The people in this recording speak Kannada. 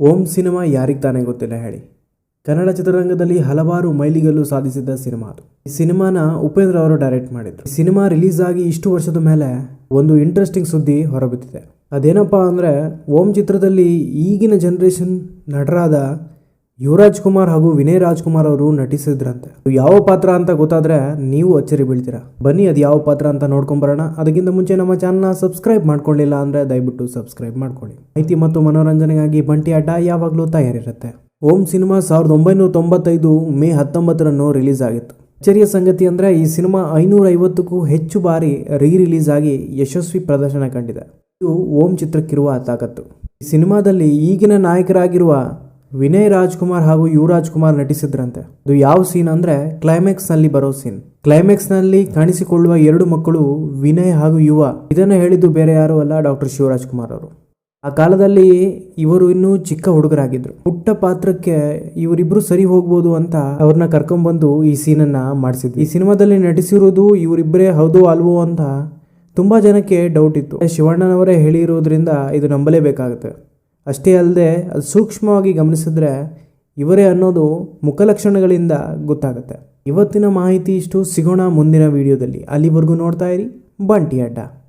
ಓಂ ಸಿನಿಮಾ ಯಾರಿಗೆ ತಾನೇ ಗೊತ್ತಿಲ್ಲ ಹೇಳಿ. ಕನ್ನಡ ಚಿತ್ರರಂಗದಲ್ಲಿ ಹಲವಾರು ಮೈಲಿಗಲ್ಲು ಸಾಧಿಸಿದ್ದ ಸಿನಿಮಾ ಅದು. ಈ ಸಿನಿಮಾನ ಉಪೇಂದ್ರ ಅವರು ಡೈರೆಕ್ಟ್ ಮಾಡಿದ್ರು. ಸಿನಿಮಾ ರಿಲೀಸ್ ಆಗಿ ಇಷ್ಟು ವರ್ಷದ ಮೇಲೆ ಒಂದು ಇಂಟ್ರೆಸ್ಟಿಂಗ್ ಸುದ್ದಿ ಹೊರಬಿದ್ದಿದೆ. ಅದೇನಪ್ಪ ಅಂದರೆ ಓಂ ಚಿತ್ರದಲ್ಲಿ ಈಗಿನ ಜನರೇಷನ್ ನಟರಾದ ಯುವರಾಜ್ ಕುಮಾರ್ ಹಾಗೂ ವಿನಯ್ ರಾಜ್ಕುಮಾರ್ ಅವರು ನಟಿಸಿದ್ರಂತೆ. ಯಾವ ಪಾತ್ರ ಅಂತ ಗೊತ್ತಾದ್ರೆ ನೀವು ಅಚ್ಚರಿ ಬೀಳ್ತೀರಾ. ಬನ್ನಿ, ಅದು ಯಾವ ಪಾತ್ರ ಅಂತ ನೋಡ್ಕೊಂಬರೋಣ ಅದಕ್ಕಿಂತ ಮುಂಚೆ ನಮ್ಮ ಚಾನಲ್ನ ಸಬ್ಸ್ಕ್ರೈಬ್ ಮಾಡ್ಕೊಳ್ಳಿಲ್ಲ ಅಂದ್ರೆ ದಯವಿಟ್ಟು ಸಬ್ಸ್ಕ್ರೈಬ್ ಮಾಡ್ಕೊಳ್ಳಿ. ಮಾಹಿತಿ ಮತ್ತು ಮನೋರಂಜನೆಗಾಗಿ ಬಂಟಿ ಅಡ್ಡ ಯಾವಾಗಲೂ ತಯಾರಿರುತ್ತೆ. ಓಂ ಸಿನಿಮಾ ಸಾವಿರದ ಒಂಬೈನೂರ ತೊಂಬತ್ತೈದು ಮೇ ಹತ್ತೊಂಬತ್ತರನ್ನು ರಿಲೀಸ್ ಆಗಿತ್ತು. ಅಚ್ಚರಿಯ ಸಂಗತಿ ಅಂದರೆ ಈ ಸಿನಿಮಾ ಐನೂರ ಐವತ್ತಕ್ಕೂ ಹೆಚ್ಚು ಬಾರಿ ರೀ ರಿಲೀಸ್ ಆಗಿ ಯಶಸ್ವಿ ಪ್ರದರ್ಶನ ಕಂಡಿದೆ. ಇದು ಓಂ ಚಿತ್ರಕ್ಕಿರುವ ತಾಕತ್ತು. ಈ ಸಿನಿಮಾದಲ್ಲಿ ಈಗಿನ ನಾಯಕರಾಗಿರುವ ವಿನಯ್ ರಾಜ್ಕುಮಾರ್ ಹಾಗೂ ಯುವರಾಜ್ ಕುಮಾರ್ ನಟಿಸಿದ್ರಂತೆ. ಇದು ಯಾವ ಸೀನ್ ಅಂದ್ರೆ ಕ್ಲೈಮ್ಯಾಕ್ಸ್ನಲ್ಲಿ ಬರೋ ಸೀನ್. ಕ್ಲೈಮ್ಯಾಕ್ಸ್ನಲ್ಲಿ ಕಾಣಿಸಿಕೊಳ್ಳುವ ಎರಡು ಮಕ್ಕಳು, ವಿನಯ್ ಹಾಗೂ ಯುವ. ಇದನ್ನು ಹೇಳಿದ್ದು ಬೇರೆ ಯಾರು ಅಲ್ಲ ಡಾಕ್ಟರ್ ಶಿವರಾಜ್ ಕುಮಾರ್ ಅವರು. ಆ ಕಾಲದಲ್ಲಿ ಇವರು ಇನ್ನೂ ಚಿಕ್ಕ ಹುಡುಗರಾಗಿದ್ರು. ಪುಟ್ಟ ಪಾತ್ರಕ್ಕೆ ಇವರಿಬ್ರು ಸರಿ ಹೋಗ್ಬೋದು ಅಂತ ಅವ್ರನ್ನ ಕರ್ಕೊಂಡ್ಬಂದು ಈ ಸೀನನ್ನ ಮಾಡಿಸಿದ್ರು. ಈ ಸಿನಿಮಾದಲ್ಲಿ ನಟಿಸಿರುವುದು ಇವರಿಬ್ಬರೇ ಹೌದು ಅಲ್ವೋ ಅಂತ ತುಂಬಾ ಜನಕ್ಕೆ ಡೌಟ್ ಇತ್ತು. ಶಿವಣ್ಣನವರೇ ಹೇಳಿರೋದ್ರಿಂದ ಇದು ನಂಬಲೇಬೇಕಾಗುತ್ತೆ. ಅಷ್ಟೇ ಅಲ್ಲದೆ ಅದು ಸೂಕ್ಷ್ಮವಾಗಿ ಗಮನಿಸಿದ್ರೆ ಇವರೇ ಅನ್ನೋದು ಮುಖಲಕ್ಷಣಗಳಿಂದ ಗೊತ್ತಾಗುತ್ತೆ. ಇವತ್ತಿನ ಮಾಹಿತಿ ಇಷ್ಟು. ಸಿಗೋಣ ಮುಂದಿನ ವಿಡಿಯೋದಲ್ಲಿ. ಅಲ್ಲಿವರೆಗೂ ನೋಡ್ತಾ ಇರಿ. ಬಂಟಿ ಅಡ್ಡ.